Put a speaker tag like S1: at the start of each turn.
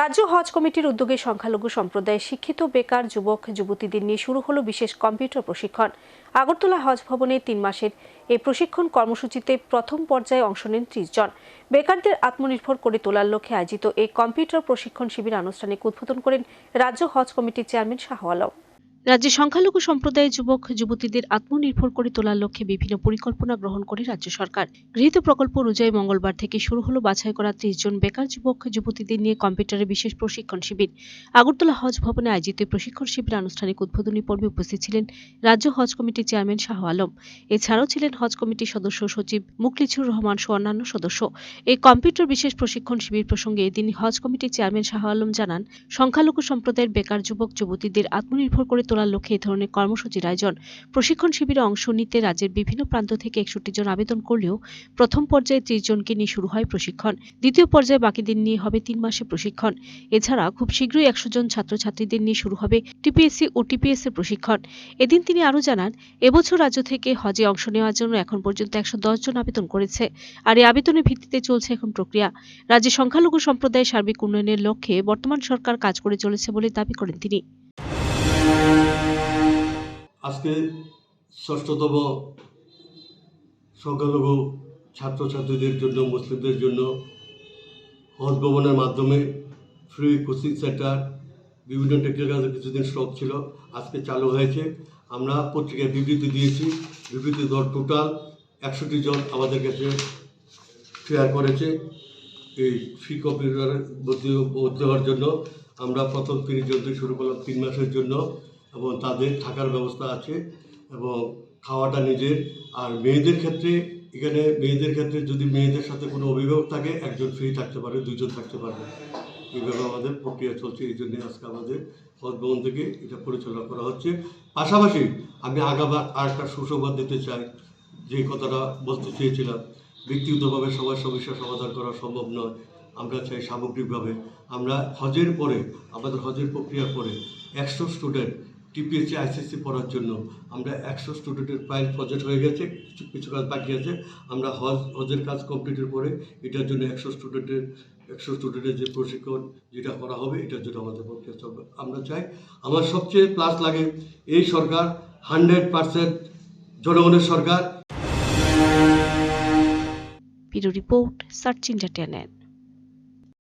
S1: রাজ্য হজ কমিটির উদ্যোগে সংখ্যালঘু সম্প্রদায়ের শিক্ষিত, বেকার, যুবক, যুবতীদের নিয়ে শুরু হলো বিশেষ কম্পিউটার প্রশিক্ষণ। আগরতলা হজ ভবনে তিন মাসের এই প্রশিক্ষণ কর্মসূচিতে প্রথম পর্যায়ে অংশ নেন ত্রিশ জন। বেকারদের আত্মনির্ভর করে তোলার লক্ষ্যে আয়োজিত এই কম্পিউটার প্রশিক্ষণ শিবির আনুষ্ঠানিক উদ্বোধন করেন রাজ্য হজ কমিটির চেয়ারম্যান শাহ আলম। রাজ্যে সংখ্যালঘু সম্প্রদায়ের যুবক, যুবতীদের আত্মনির্ভর করে তোলার লক্ষ্যে বিভিন্ন পরিকল্পনা গ্রহণ করে রাজ্য সরকার। গৃহীত প্রকল্প অনুযায়ী মঙ্গলবার থেকে শুরু হলো বাছাই করা ত্রিশ জন বেকার যুবক, যুবতীদের নিয়ে কম্পিউটারে বিশেষ প্রশিক্ষণ শিবির। আগরতলা হজ ভবনে আয়োজিত প্রশিক্ষণ শিবির আনুষ্ঠানিক উদ্বোধনী পর্বে উপস্থিত ছিলেন রাজ্য হজ কমিটির চেয়ারম্যান শাহ আলম। এছাড়াও ছিলেন হজ কমিটির সদস্য সচিব মুকলিছুর রহমান সহ অন্যান্য সদস্য। এই কম্পিউটার বিশেষ প্রশিক্ষণ শিবির প্রসঙ্গে এদিন হজ কমিটির চেয়ারম্যান শাহ আলম জানান, সংখ্যালঘু সম্প্রদায়ের বেকার যুবক, যুবতীদের আত্মনির্ভর করে তোলার লক্ষ্যে এই ধরনের কর্মসূচির আয়োজন। প্রশিক্ষণ শিবিরে অংশ নিতে রাজ্যের বিভিন্ন প্রান্ত থেকে একষট্টি জন আবেদন করলেও প্রথম পর্যায়ে ত্রিশ জনকে নিয়ে শুরু হয় প্রশিক্ষণ। দ্বিতীয় পর্যায়ে বাকিদের নিয়ে হবে তিন মাসের প্রশিক্ষণ। এছাড়া খুব শীঘ্রই একশো জন ছাত্রছাত্রীদের নিয়ে শুরু হবে টিপিএসসি ও টিপিএস এর প্রশিক্ষণ। এদিন তিনি আরও জানান, এবছর রাজ্য থেকে হজে অংশ নেওয়ার জন্য এখন পর্যন্ত একশো দশ জন আবেদন করেছে আর এই আবেদনের ভিত্তিতে চলছে এখন প্রক্রিয়া। রাজ্যে সংখ্যালঘু সম্প্রদায়ের সার্বিক উন্নয়নের লক্ষ্যে বর্তমান সরকার কাজ করে চলেছে বলে দাবি করেন তিনি।
S2: আজকে ষষ্ঠতম সংখ্যালঘু ছাত্রছাত্রীদের জন্য, মুসলিমদের জন্য হজ ভবনের মাধ্যমে ফ্রি কোচিং সেন্টার বিভিন্ন টেকনিক্যাল কিছুদিন স্টক ছিল, আজকে চালু হয়েছে। আমরা পত্রিকায় বিবৃতি দিয়েছি, বিবৃতি দল টোটাল একষট্টি জন আমাদের কাছে শেয়ার করেছে। এই ফ্রি কম্পিউটার ভর্তি হওয়ার জন্য আমরা প্রথম তিরিশ জন শুরু করলাম তিন মাসের জন্য। এবং তাদের থাকার ব্যবস্থা আছে এবং খাওয়াটা নিজের। আর মেয়েদের ক্ষেত্রে, এখানে মেয়েদের ক্ষেত্রে যদি মেয়েদের সাথে কোনো অভিভাবক থাকে, একজন ফ্রি থাকতে পারে দুজন থাকতে পারবে। এইভাবে আমাদের প্রক্রিয়া চলছে, এই জন্যে আজকে আমাদের হজভবন থেকে এটা পরিচালনা করা হচ্ছে। পাশাপাশি আমি আগাবার আর একটা সুসংবাদ দিতে চাই, যে কথাটা বলতে চেয়েছিলাম, ব্যক্তিগতভাবে সবার সমস্যা সমাধান করা সম্ভব নয়, আমরা চাই সামগ্রিকভাবে। আমরা হজের পরে, আমাদের হজের প্রক্রিয়ার পরে একশো স্টুডেন্ট টিপিএসসি আইসিএসসি পড়ার জন্য। আমরা একশো স্টুডেন্টের প্রায় প্রজেক্ট হয়ে গেছে, কিছু কিছু কাজ বাকি আছে। আমরা হজ হজের কাজ কমপ্লিটের পরে এটার জন্য একশো স্টুডেন্টের একশো স্টুডেন্টের যে প্রশিক্ষণ যেটা করা হবে, এটার জন্য আমাদের প্রক্রিয়া চলবে আমরা চাই। আমার সবচেয়ে প্লাস লাগে এই সরকার হান্ড্রেড পার্সেন্ট জনগণের সরকার।
S1: Report search India